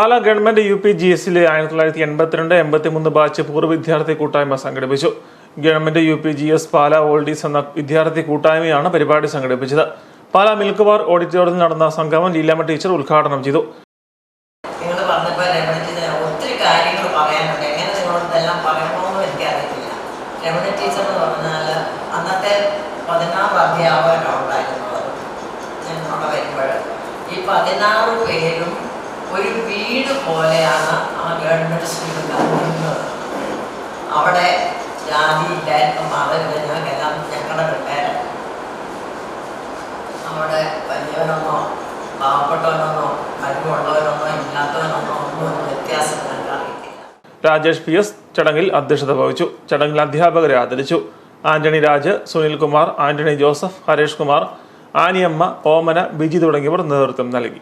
Pala government U P G എസിലെ ആയിരത്തി തൊള്ളായിരത്തി എൺപത്തിരണ്ട് എൺപത്തിമൂന്ന് ബാച്ച് പൂർവ വിദ്യാർത്ഥി കൂട്ടായ്മ സംഘടിപ്പിച്ചു. Government U P G S Pala oldies എന്ന വിദ്യാർത്ഥി കൂട്ടായ്മയാണ് പരിപാടി സംഘടിപ്പിച്ചത്. പാല മിൽക്ക് ബാർ ഓഡിറ്റോറിയത്തിൽ നടന്ന സംഗമം ലീലാമ ടീച്ചർ ഉദ്ഘാടനം ചെയ്തു. രമണ ടീച്ചർ വരുമ്പോൾ ഈ പതിനാറ് പേരും ഒരു വീട് പോലെയാണ് ആ ഗവൺമെന്റ് സ്കൂളിൽ നിന്നത് അവിടെ ജാതിയില്ല മതമില്ല ഞങ്ങൾക്കെല്ലാം ഞങ്ങളുടെ പിള്ളേരെ. അവിടെ വലിയവനൊന്നോ പാവപ്പെട്ടവനൊന്നോ കഴിവുള്ളവനൊന്നോ ഇല്ലാത്തവനൊന്നോ ഒന്നും വ്യത്യാസം രാജേഷ് പി എസ് ചടങ്ങിൽ അധ്യക്ഷത വഹിച്ചു. ചടങ്ങിൽ അധ്യാപകരെ ആദരിച്ചു. ആന്റണി രാജ് സുനിൽകുമാർ ആന്റണി ജോസഫ് ഹരേഷ് കുമാർ ആനിയമ്മ ഓമന ബിജി തുടങ്ങിയവർ നേതൃത്വം നൽകി.